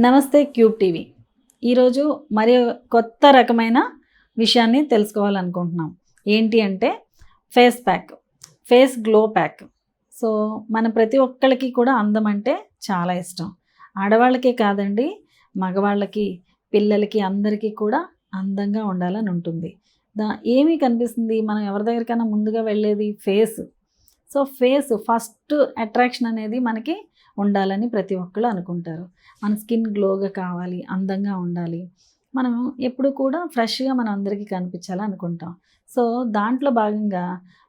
నమస్తే cube TV. ఈరోజు మరి కొత్త రకమైన విషయాన్ని తెలుసుకోవాలనుకుంటున్నాం. ఏంటి అంటే face pack face glow pack. So మన ప్రతి ఒక్కళ్ళకి కూడా అందం అంటే చాలా ఇష్టం. ఆడవాళ్ళకే కాదండి మగవాళ్ళకి పిల్లలకి అందరికీ కూడా అందంగా ఉండాలని ఉంటుంది. దా ఏమీ కనిపిస్తుంది? మనం ఎవరి దగ్గరికైనా ముందుగా వెళ్ళేది face. So face first attraction అనేది మనకి ఉండాలని ప్రతి ఒక్కరు అనుకుంటారు. మన స్కిన్ గ్లోగా కావాలి అందంగా ఉండాలి. మనం ఎప్పుడు కూడా ఫ్రెష్గా మన అందరికీ కనిపించాలి అనుకుంటాం. సో దాంట్లో భాగంగా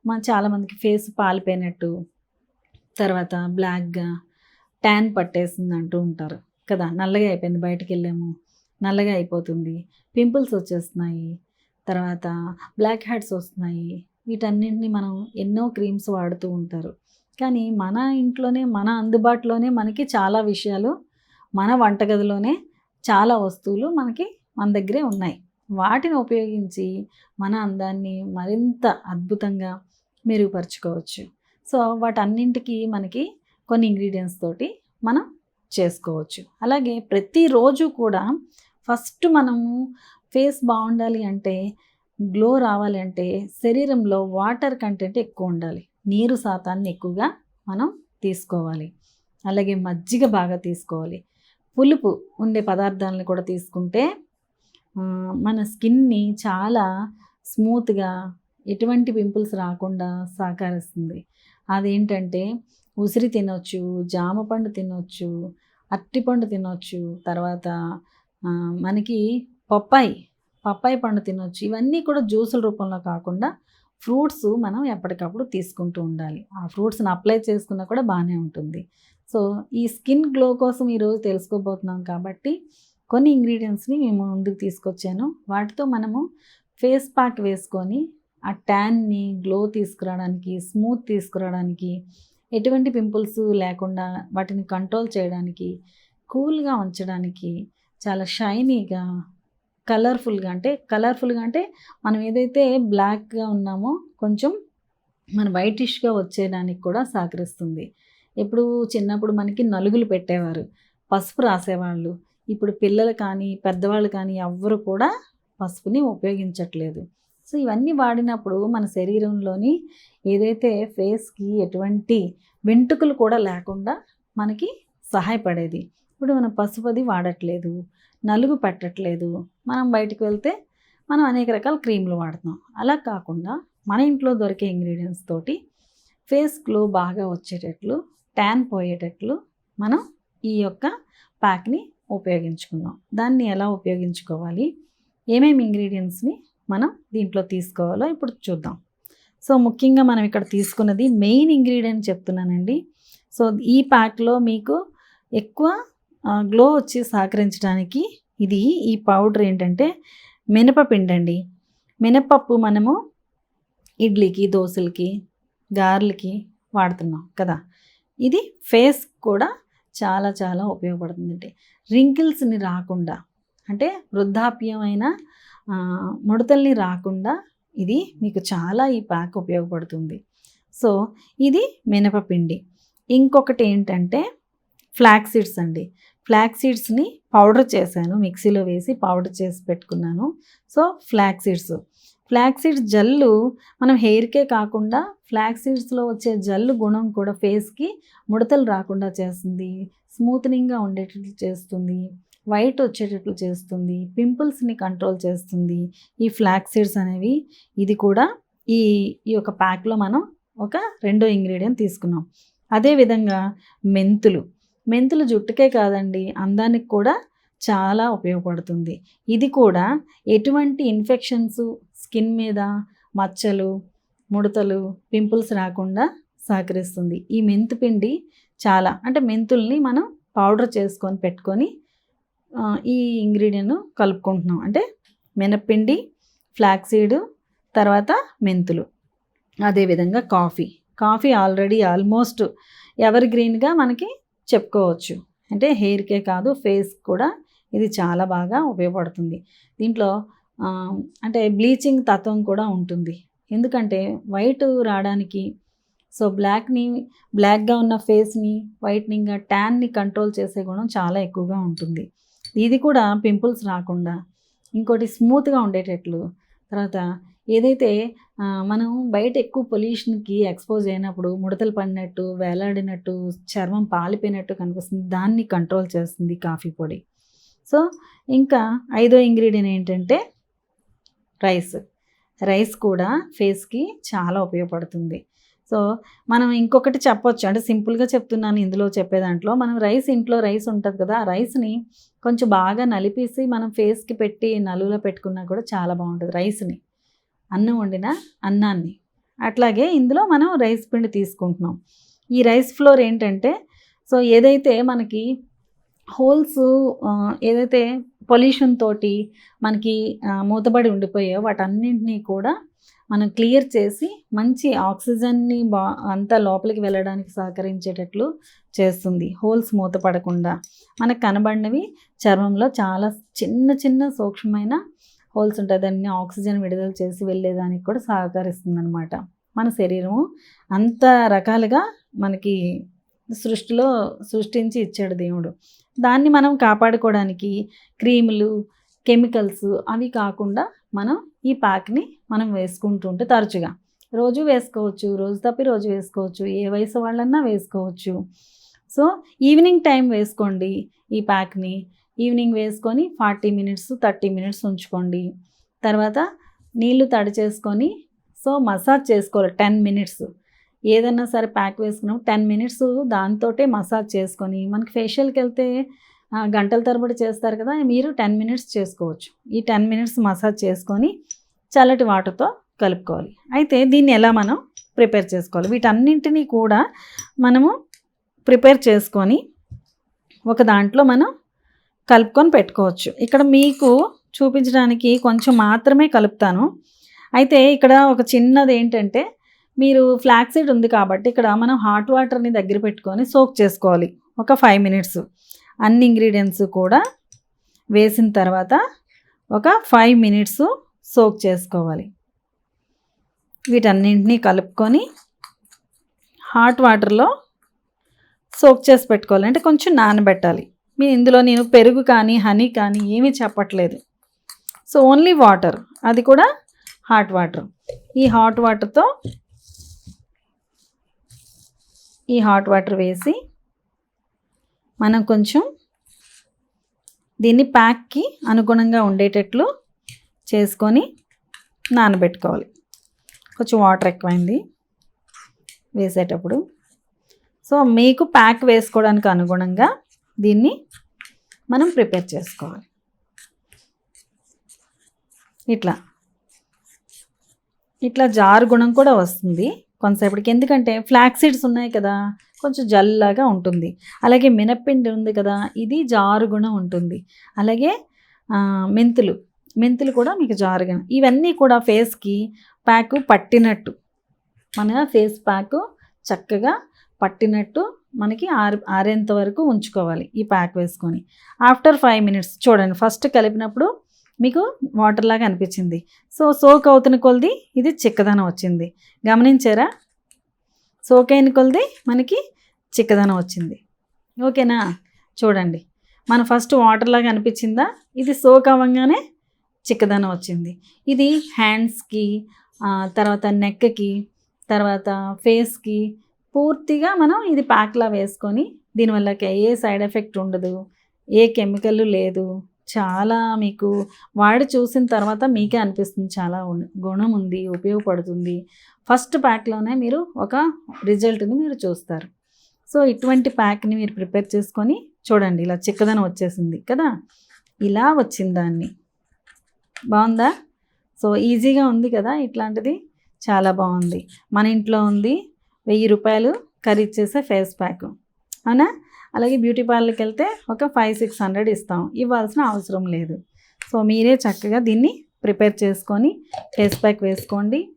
మన చాలామందికి ఫేస్ పాలిపోయినట్టు తర్వాత బ్లాక్గా ట్యాన్ పట్టేసింది అంటూ ఉంటారు. కదా నల్లగా అయిపోయింది బయటకు వెళ్ళాము నల్లగా అయిపోతుంది పింపుల్స్ వచ్చేస్తున్నాయి తర్వాత బ్లాక్ హెడ్స్ వస్తున్నాయి వీటన్నింటినీ మనం ఎన్నో క్రీమ్స్ వాడుతూ ఉంటారు. కానీ మన ఇంట్లోనే మన అందుబాటులోనే మనకి చాలా విషయాలు మన వంటగదిలోనే చాలా వస్తువులు మనకి మన దగ్గరే ఉన్నాయి. వాటిని ఉపయోగించి మన అందాన్ని మరింత అద్భుతంగా మెరుగుపరుచుకోవచ్చు. సో వాటన్నింటికి మనకి కొన్ని ఇంగ్రీడియంట్స్ తోటి మనం చేసుకోవచ్చు. అలాగే ప్రతిరోజు కూడా ఫస్ట్ మనము ఫేస్ బాగుండాలి అంటే గ్లో రావాలంటే శరీరంలో వాటర్ కంటెంట్ ఎక్కువ ఉండాలి. నీరు శాతాన్ని ఎక్కువగా మనం తీసుకోవాలి. అలాగే మజ్జిగ బాగా తీసుకోవాలి. పులుపు ఉండే పదార్థాలను కూడా తీసుకుంటే మన స్కిన్ని చాలా స్మూత్గా ఎటువంటి పింపుల్స్ రాకుండా సహకరిస్తుంది. అదేంటంటే ఉసిరి తినొచ్చు జామ పండు తినొచ్చు అరటిపండు తినొచ్చు తర్వాత మనకి పప్పాయి పప్పాయి పండు తినొచ్చు. ఇవన్నీ కూడా జ్యూసుల రూపంలో కాకుండా ఫ్రూట్స్ మనం ఎప్పటికప్పుడు తీసుకుంటూ ఉండాలి. ఆ ఫ్రూట్స్ని అప్లై చేసుకున్నా కూడా బాగానే ఉంటుంది. సో ఈ స్కిన్ గ్లో కోసం ఈరోజు తెలుసుకోబోతున్నాం కాబట్టి కొన్ని ఇంగ్రీడియంట్స్ని మేము ముందుకు తీసుకొచ్చాను. వాటితో మనము ఫేస్ ప్యాక్ వేసుకొని ఆ ట్యాన్ని గ్లో తీసుకురావడానికి స్మూత్ తీసుకురావడానికి ఎటువంటి పింపుల్స్ లేకుండా వాటిని కంట్రోల్ చేయడానికి కూల్గా ఉంచడానికి చాలా షైనీగా కలర్ఫుల్గా అంటే కలర్ఫుల్గా అంటే మనం ఏదైతే బ్లాక్గా ఉన్నామో కొంచెం మన వైటిష్గా వచ్చేదానికి కూడా సహకరిస్తుంది. ఇప్పుడు చిన్నప్పుడు మనకి నలుగులు పెట్టేవారు. పసుపు రాసేవాళ్ళు. ఇప్పుడు పిల్లలు కానీ పెద్దవాళ్ళు కానీ ఎవ్వరు కూడా పసుపుని ఉపయోగించట్లేదు. సో ఇవన్నీ వాడినప్పుడు మన శరీరంలోని ఏదైతే ఫేస్కి ఎటువంటి వెంట్రుకలు కూడా లేకుండా మనకి సహాయపడేది. ఇప్పుడు మనం పసుపు అది వాడట్లేదు. నలుగు పెట్టట్లేదు. మనం బయటికి వెళ్తే మనం అనేక రకాల క్రీమ్లు వాడుతున్నాం. అలా కాకుండా మన ఇంట్లో దొరికే ఇంగ్రీడియంట్స్ తోటి ఫేస్ గ్లో బాగా వచ్చేటట్లు ట్యాన్ పోయేటట్లు మనం ఈ యొక్క ప్యాక్ని ఉపయోగించుకుందాం. దాన్ని ఎలా ఉపయోగించుకోవాలి? ఏమేమి ఇంగ్రీడియంట్స్ని మనం దీంట్లో తీసుకోవాలో ఇప్పుడు చూద్దాం. సో ముఖ్యంగా మనం ఇక్కడ తీసుకున్నది మెయిన్ ఇంగ్రీడియంట్ చెప్తున్నానండి. సో ఈ ప్యాక్లో మీకు ఎక్కువ గ్లో వచ్చి సహకరించడానికి ఇది ఈ పౌడర్ ఏంటంటే మినపపిండి అండి మినపప్పు మనము ఇడ్లీకి దోశలకి గారెలకి వాడుతున్నాం కదా. ఇది ఫేస్ కూడా చాలా చాలా ఉపయోగపడుతుందండి. రింకిల్స్ని రాకుండా అంటే వృద్ధాప్యమైన ముడతల్ని రాకుండా ఇది మీకు చాలా ఈ ప్యాక్ ఉపయోగపడుతుంది. సో ఇది మినపపిండి. ఇంకొకటి ఏంటంటే ఫ్లాక్సీడ్స్ అండి. ఫ్లాక్ సీడ్స్ని పౌడర్ చేశాను. మిక్సీలో వేసి పౌడర్ చేసి పెట్టుకున్నాను. So flax seeds. Flax seeds జల్లు మనం హెయిర్కే కాకుండా ఫ్లాక్ సీడ్స్లో వచ్చే జల్లు గుణం కూడా ఫేస్కి ముడతలు రాకుండా చేస్తుంది. స్మూత్నింగ్గా ఉండేటట్లు చేస్తుంది. వైట్ వచ్చేటట్లు చేస్తుంది. పింపుల్స్ని కంట్రోల్ చేస్తుంది. ఈ ఫ్లాక్ సీడ్స్ అనేవి ఇది కూడా ఈ ఈ యొక్క ప్యాక్లో మనం ఒక రెండో ఇంగ్రీడియంట్ తీసుకున్నాం. అదేవిధంగా మెంతులు. మెంతులు జుట్టుకే కాదండి అందానికి కూడా చాలా ఉపయోగపడుతుంది. ఇది కూడా ఎటువంటి ఇన్ఫెక్షన్స్ స్కిన్ మీద మచ్చలు ముడతలు పింపుల్స్ రాకుండా సహకరిస్తుంది. ఈ మెంతు పిండి చాలా అంటే మెంతుల్ని మనం పౌడర్ చేసుకొని పెట్టుకొని ఈ ఇంగ్రీడియంట్ కలుపుకుంటున్నాం. అంటే మినప్పిండి ఫ్లాక్సీడ్ తర్వాత మెంతులు. అదేవిధంగా coffee. Coffee already almost ever గ్రీన్గా మనకి చెప్పుకోవచ్చు. అంటే హెయిర్కే కాదు ఫేస్ కూడా ఇది చాలా బాగా ఉపయోగపడుతుంది. దీంట్లో అంటే బ్లీచింగ్ తత్వం కూడా ఉంటుంది. ఎందుకంటే వైట్ రావడానికి సో బ్లాక్ని బ్లాక్గా ఉన్న ఫేస్ని వైట్నింగ్గా ట్యాన్ని కంట్రోల్ చేసే గుణం చాలా ఎక్కువగా ఉంటుంది. ఇది కూడా పింపుల్స్ రాకుండా ఇంకోటి స్మూత్గా ఉండేటట్లు తర్వాత ఏదైతే మనం బయట ఎక్కువ పొల్యూషన్కి ఎక్స్పోజ్ అయినప్పుడు ముడతలు పడినట్టు వేలాడినట్టు చర్మం పాలిపోయినట్టు కనిపిస్తుంది దాన్ని కంట్రోల్ చేస్తుంది కాఫీ పొడి. సో ఇంకా ఐదో ఇంగ్రీడియంట్ ఏంటంటే రైస్. రైస్ కూడా ఫేస్కి చాలా ఉపయోగపడుతుంది. సో మనం ఇంకొకటి చెప్పొచ్చు. అంటే సింపుల్గా చెప్తున్నాను ఇందులో చెప్పే దాంట్లో. మనం రైస్ ఇంట్లో రైస్ ఉంటుంది కదా ఆ రైస్ని కొంచెం బాగా నలిపేసి మనం ఫేస్కి పెట్టి నలుగులో పెట్టుకున్నా కూడా చాలా బాగుంటుంది రైస్ని. అన్నం వండిన అన్నాన్ని. అట్లాగే ఇందులో మనం రైస్ పిండి తీసుకుంటున్నాం. ఈ రైస్ ఫ్లోర్ ఏంటంటే సో ఏదైతే మనకి హోల్స్ ఏదైతే పొల్యూషన్ తోటి మనకి మూతబడి ఉండిపోయాయో వాటన్నింటినీ కూడా మనం క్లియర్ చేసి మంచి ఆక్సిజన్ని బా అంతా లోపలికి వెళ్ళడానికి సహకరించేటట్లు చేస్తుంది. హోల్స్ మూతపడకుండా మనకు కనబడినవి చర్మంలో చాలా చిన్న చిన్న సూక్ష్మమైన హోల్స్ ఉంటాయి. దాన్ని ఆక్సిజన్ విడుదల చేసి వెళ్ళేదానికి కూడా సహకరిస్తుంది అనమాట మన శరీరము అంత రకాలుగా మనకి సృష్టిలో సృష్టించి ఇచ్చాడు దేవుడు. దాన్ని మనం కాపాడుకోవడానికి క్రీములు కెమికల్స్ అవి కాకుండా మనం ఈ ప్యాక్ని మనం వేసుకుంటూ ఉంటే తరచుగా. రోజు వేసుకోవచ్చు రోజు తప్పి రోజు వేసుకోవచ్చు ఏ వయసు వాళ్ళన్నా వేసుకోవచ్చు. సో ఈవినింగ్ టైం వేసుకోండి ఈ ప్యాక్ని. ఈవినింగ్ వేసుకొని ఫార్టీ మినిట్స్ థర్టీ మినిట్స్ ఉంచుకోండి. తర్వాత నీళ్ళు తడి చేసుకొని సో మసాజ్ చేసుకోవాలి టెన్ మినిట్స్. ఏదైనా సరే ప్యాక్ వేసుకున్నాం టెన్ మినిట్స్ దాంతోటే మసాజ్ చేసుకొని మనకి ఫేషియల్కి వెళ్తే గంటల తరబడి చేస్తారు కదా మీరు టెన్ మినిట్స్ చేసుకోవచ్చు. ఈ టెన్ మినిట్స్ మసాజ్ చేసుకొని చల్లటి వాటర్తో కలుపుకోవాలి. అయితే దీన్ని ఎలా మనం ప్రిపేర్ చేసుకోవాలి? వీటన్నింటినీ కూడా మనము ప్రిపేర్ చేసుకొని ఒక దాంట్లో మనం కలుపుకొని పెట్టుకోవచ్చు. ఇక్కడ మీకు చూపించడానికి కొంచెం మాత్రమే కలుపుతాను. అయితే ఇక్కడ ఒక చిన్నది ఏంటంటే మీరు ఫ్లాక్సీడ్ ఉంది కాబట్టి ఇక్కడ మనం హాట్ వాటర్ని దగ్గర పెట్టుకొని సోక్ చేసుకోవాలి. ఒక ఫైవ్ మినిట్స్. అన్ని ఇంగ్రీడియంట్స్ కూడా వేసిన తర్వాత ఒక ఫైవ్ మినిట్స్ సోక్ చేసుకోవాలి. వీటన్నింటినీ కలుపుకొని హాట్ వాటర్లో సోక్ చేసి పెట్టుకోవాలి. అంటే కొంచెం నానబెట్టాలి. మీ ఇందులో నేను పెరుగు కానీ హనీ కానీ ఏమీ చెప్పట్లేదు. సో ఓన్లీ వాటర్ అది కూడా హాట్ వాటర్ ఈ హాట్ వాటర్తో ఈ హాట్ వాటర్ వేసి మనం కొంచెం దీన్ని ప్యాక్కి అనుగుణంగా ఉండేటట్లు చేసుకొని నానబెట్టుకోవాలి. కొంచెం వాటర్ ఎక్కువైంది వేసేటప్పుడు. సో మీకు ప్యాక్ వేసుకోవడానికి అనుగుణంగా దీన్ని మనం ప్రిపేర్ చేసుకోవాలి. ఇట్లా. ఇట్లా జారు గుణం కూడా వస్తుంది కొంతసేపటికి. ఎందుకంటే ఫ్లాక్ సీడ్స్ ఉన్నాయి కదా కొంచెం జల్లాగా ఉంటుంది. అలాగే మినప్పిండి ఉంది కదా ఇది జారు గుణం ఉంటుంది. అలాగే మెంతులు. మెంతులు కూడా మీకు జారుగా ఇవన్నీ కూడా ఫేస్కి ప్యాకు పట్టినట్టు. మన ఫేస్ ప్యాకు చక్కగా పట్టినట్టు మనకి ఆరు ఆరేంత వరకు ఉంచుకోవాలి ఈ ప్యాక్ వేసుకొని. ఆఫ్టర్ ఫైవ్ మినిట్స్ చూడండి ఫస్ట్ కలిపినప్పుడు మీకు వాటర్ లాగా అనిపించింది. సో సోక్ అవుతున్న కొలది ఇది చిక్కదనం వచ్చింది. గమనించారా? సోక్ అయిన కొలది మనకి చిక్కదనం వచ్చింది. ఓకేనా? చూడండి మన ఫస్ట్ వాటర్ లాగా అనిపించిందా? ఇది సోక్ అవ్వగానే చిక్కదనం వచ్చింది. ఇది హ్యాండ్స్కి తర్వాత నెక్కి తర్వాత ఫేస్కి పూర్తిగా మనం ఇది ప్యాక్లా వేసుకొని దీనివల్ల ఏ సైడ్ ఎఫెక్ట్ ఉండదు ఏ కెమికల్ లేదు. చాలా మీకు వాడి చూసిన తర్వాత మీకే అనిపిస్తుంది చాలా గుణం ఉంది ఉపయోగపడుతుంది. ఫస్ట్ ప్యాక్లోనే మీరు ఒక రిజల్ట్ని మీరు చూస్తారు. సో ఇటువంటి ప్యాక్ని మీరు ప్రిపేర్ చేసుకొని చూడండి ఇలా చిక్కదనం వచ్చేసింది కదా? ఇలా వచ్చింది దాన్ని. బాగుందా? సో ఈజీగా ఉంది కదా ఇట్లాంటిది? చాలా బాగుంది. మన ఇంట్లో ఉంది వెయ్యి రూపాయలు ఖరీదు చేసే ఫేస్ ప్యాక్. అవునా? అలాగే బ్యూటీ పార్లర్కి వెళ్తే ఒక ఫైవ్ సిక్స్ హండ్రెడ్ ఇస్తాం. ఇవ్వాల్సిన అవసరం లేదు. సో మీరే చక్కగా దీన్ని ప్రిపేర్ చేసుకొని ఫేస్ ప్యాక్ వేసుకోండి.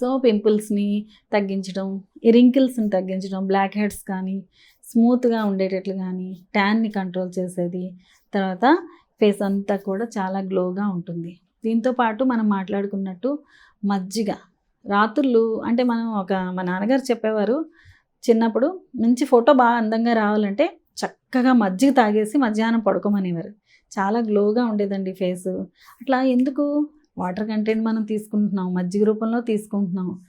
సో పింపుల్స్ని తగ్గించడం రింకిల్స్ని తగ్గించడం బ్లాక్ హెడ్స్ కానీ స్మూత్గా ఉండేటట్లు కానీ ట్యాన్ని కంట్రోల్ చేసేది. తర్వాత ఫేస్ అంతా కూడా చాలా గ్లోగా ఉంటుంది. దీంతో పాటు మనం మాట్లాడుకున్నట్టు మజ్జిగ. రాత్రులు అంటే మనం ఒక మా నాన్నగారు చెప్పేవారు చిన్నప్పుడు మంచి ఫోటో బాగా అందంగా రావాలంటే చక్కగా మజ్జిగ తాగేసి మధ్యాహ్నం పడుకోమనేవారు. చాలా గ్లోగా ఉండేదండి ఫేస్. అట్లా ఎందుకు? వాటర్ కంటెంట్ మనం తీసుకుంటున్నాం మజ్జిగ రూపంలో తీసుకుంటున్నాం.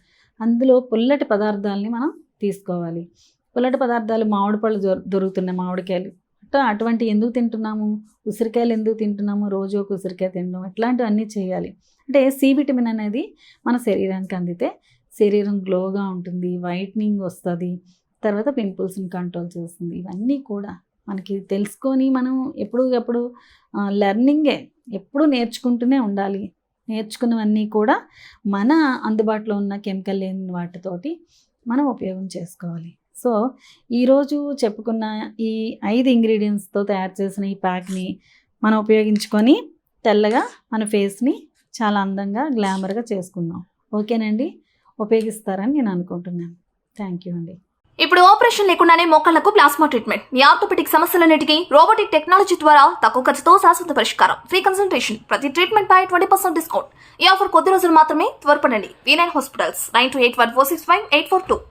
అందులో పుల్లటి పదార్థాలని మనం తీసుకోవాలి. పుల్లటి పదార్థాలు మామిడి పళ్ళు దొరుకుతున్నాయి మామిడికాయలు. అటువంటి ఎందుకు తింటున్నాము? ఉసిరికాయలు ఎందుకు తింటున్నాము? రోజు ఒక ఉసిరికాయ తినడం ఇట్లాంటివన్నీ చేయాలి. అంటే సి విటమిన్ అనేది మన శరీరానికి అందితే శరీరం గ్లోగా ఉంటుంది వైట్నింగ్ వస్తుంది తర్వాత పింపుల్స్ని కంట్రోల్ చేస్తుంది. ఇవన్నీ కూడా మనకి తెలుసుకొని మనం ఎప్పుడు ఎప్పుడు లెర్నింగే ఎప్పుడు నేర్చుకుంటూనే ఉండాలి. నేర్చుకున్నవన్నీ కూడా మన అందుబాటులో ఉన్న కెమికల్ లేని వాటితోటి మనం ఉపయోగం చేసుకోవాలి. సో ఈరోజు చెప్పుకున్న ఈ ఐదు ఇంగ్రీడియంట్స్తో తయారు చేసిన ఈ ప్యాక్ని మనం ఉపయోగించుకొని తెల్లగా మన ఫేస్ని చాలా అందంగా గ్లామర్గా చేసుకుందాం. ఓకేనండి? ఉపయోగిస్తారని నేను అనుకుంటున్నాను. థ్యాంక్ యూ అండి. ఇప్పుడు ఆపరేషన్ లేకుండానే మోకాళ్ళకు ప్లాస్మా ట్రీట్మెంట్. మీ ఆర్థోపెటిక్ సమస్యలన్నిటికీ రోబోటిక్ టెక్నాలజీ ద్వారా తక్కువ ఖర్చుతో శాశ్వత పరిష్కారం. Free consultation. ప్రతి ట్రీట్మెంట్ పై ట్వంటీ పర్సెంట్ డిస్కౌంట్. ఈ ఆఫర్ కొద్ది రోజులు మాత్రమే త్వరపడండి. V nine hospitals nine two eight one four six five eight four two